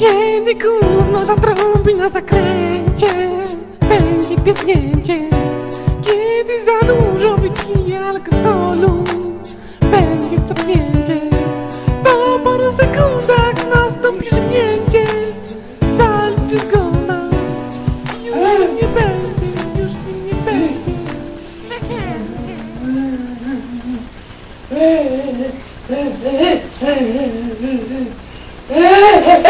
Kiedy gówno zatrąbi na zakręcie Będzie pierdnięcie Kiedy za dużo wypije alkoholu Będzie cofnięcie Po paru sekundach nastąpi żygnięcie Zaliczy zgona Już nie będzie, już mi nie będzie Tak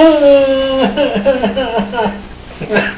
ハハハハハ。